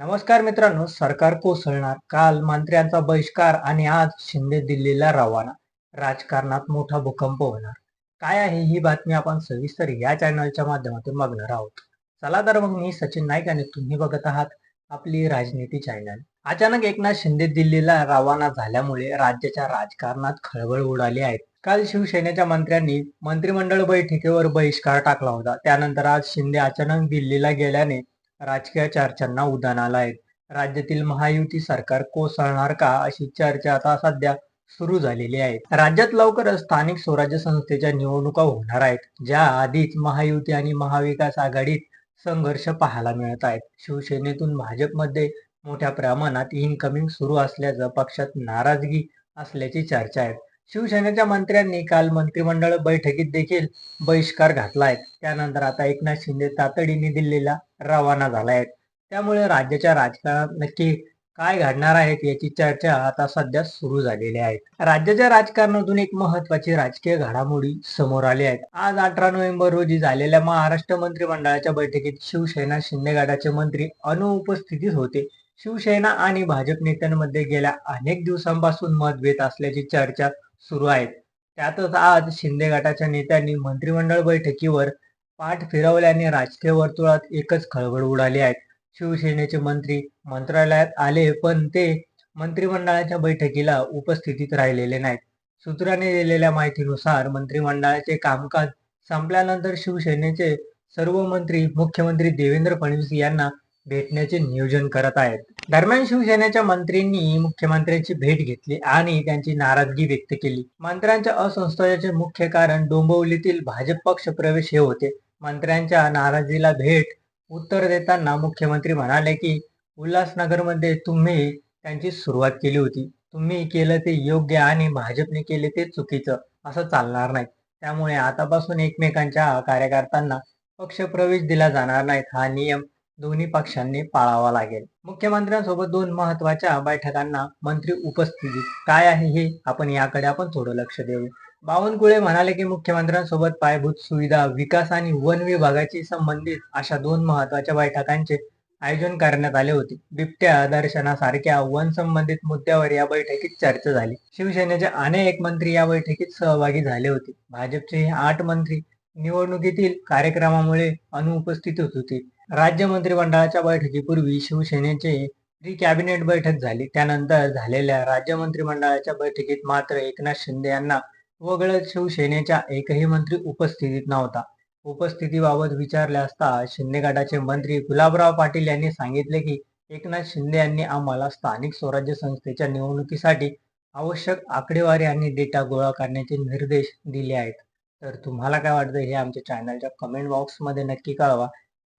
नमस्कार मित्रांनो सरकार कोसळणार काल मंत्र्यांचा बहिष्कार आणि आज शिंदे दिल्लीला रवाना. राजकारणात मोठा भूकंप होणार. काय आहे ही बातमी आपण सविस्तर या चॅनलच्या माध्यमातून बघणार आहोत. चला तर मग मी सचिन नाईक आणि तुम्ही बघत आहात आपली राजनीती चॅनल अचानक एकनाथ शिंदे दिल्लीला रवाना झाल्यामुळे राज्याच्या राजकारणात खळबळ उडाली आहे. काल शिवसेनेच्या मंत्र्यांनी मंत्रिमंडळ बैठकीवर बहिष्कार टाकला होता. त्यानंतर आज शिंदे अचानक दिल्लीला गेल्याने राजकीय चर्चांना उधाण आलं आहे राज्यातील महायुती सरकार कोसळणार का अशी चर्चा आता सध्या सुरू झालेली आहे. राज्यात लवकरच स्थानिक स्वराज्य संस्थेच्या निवडणुका होणार आहेत. ज्या आधीच महायुती आणि महाविकास आघाडीत संघर्ष पाहायला मिळत आहेत. शिवसेनेतून भाजपमध्ये मोठ्या प्रमाणात इनकमिंग सुरू असल्याचं पक्षात नाराजगी असल्याची चर्चा आहे. शिवसेनेच्या मंत्र्यांनी काल मंत्रिमंडळ बैठकीत देखील बहिष्कार घातला आहे त्यानंतर आता एकनाथ शिंदे तातडीने दिल्लीला रवाना झाला त्यामुळे राज्याच्या राजकारणात नक्की काय घडणार आहेत याची चर्चा आता सध्या सुरू झालेली आहे. राज्याच्या राजकारणातून एक महत्वाची राजकीय घडामोडी समोर आली आहेत आज अठरा नोव्हेंबर रोजी झालेल्या महाराष्ट्र मंत्रिमंडळाच्या बैठकीत शिवसेना शिंदे गटाचे मंत्री अनुपस्थितीत होते. शिवसेना आणि भाजप नेत्यांमध्ये गेल्या अनेक दिवसांपासून मतभेद असल्याची चर्चा सुरू आहेत. त्यातच आज शिंदे गटाच्या नेत्यांनी मंत्रिमंडळ बैठकीवर पाठ फिरवल्याने राजकीय वर्तुळात एकच खळबळ उडाली आहे. शिवसेनेचे मंत्री मंत्रालयात आले पण ते मंत्रिमंडळाच्या बैठकीला उपस्थितीत राहिलेले नाहीत. सूत्राने दिलेल्या माहितीनुसार मंत्रिमंडळाचे कामकाज संपल्यानंतर शिवसेनेचे सर्व मंत्री मुख्यमंत्री देवेंद्र फडणवीस यांना भेटण्याचे नियोजन करत आहेत. दरम्यान शिवसेनेच्या मंत्र्यांनी मुख्यमंत्र्यांची भेट घेतली आणि त्यांची नाराजगी व्यक्त केली. मंत्र्यांच्या असंतोषाचे मुख्य कारण डोंबिवलीतील भाजप पक्ष प्रवेश हे होते. मंत्र्यांच्या नाराजीला भेट उत्तर देताना मुख्यमंत्री म्हणाले की उल्हासनगरमध्ये तुम्ही त्यांची सुरुवात केली होती. तुम्ही केलं ते योग्य आणि भाजपने केले ते चुकीचं असं चालणार नाही. त्यामुळे आतापासून एकमेकांच्या कार्यकर्त्यांना पक्ष प्रवेश दिला जाणार नाहीत हा नियम दोन्ही पक्षांनी पाळावा लागेल. मुख्यमंत्र्यांसोबत दोन महत्त्वाच्या बैठकांना मंत्री उपस्थिती काय आहे हे आपण याकडे आपण थोडं लक्ष देऊ. बावनकुळे म्हणाले की मुख्यमंत्र्यांसोबत पायाभूत सुविधा विकास आणि वन विभागाची संबंधित अशा दोन महत्त्वाच्या बैठकांचे आयोजन करण्यात आले होते. बिबट्या दर्शनासारख्या वन संबंधित मुद्द्यावर या बैठकीत चर्चा झाली. शिवसेनेचे अनेक मंत्री या बैठकीत सहभागी झाले होते. भाजपचे आठ मंत्री निवडणुकीतील कार्यक्रमामुळे अनुपस्थित होते. राज्य मंत्रिमंडळाच्या बैठकीपूर्वी शिवसेनेचे प्री कॅबिनेट बैठक झाली त्यानंतर झालेल्या राज्य मंत्रिमंडळाच्या बैठकीत मात्र एकनाथ शिंदे यांना वगळत शिवसेनेच्या एकही मंत्री उपस्थितीत नव्हता. उपस्थितीबाबत विचारले असता शिंदे गटाचे मंत्री गुलाबराव पाटील यांनी सांगितले की एकनाथ शिंदे यांनी आम्हाला स्थानिक स्वराज्य संस्थेच्या निवडणुकीसाठी आवश्यक आकडेवारी आणि डेटा गोळा करण्याचे निर्देश दिले आहेत. तर तुम्हाला काय वाटतं हे आमच्या चॅनलच्या कमेंट बॉक्समध्ये नक्की कळवा.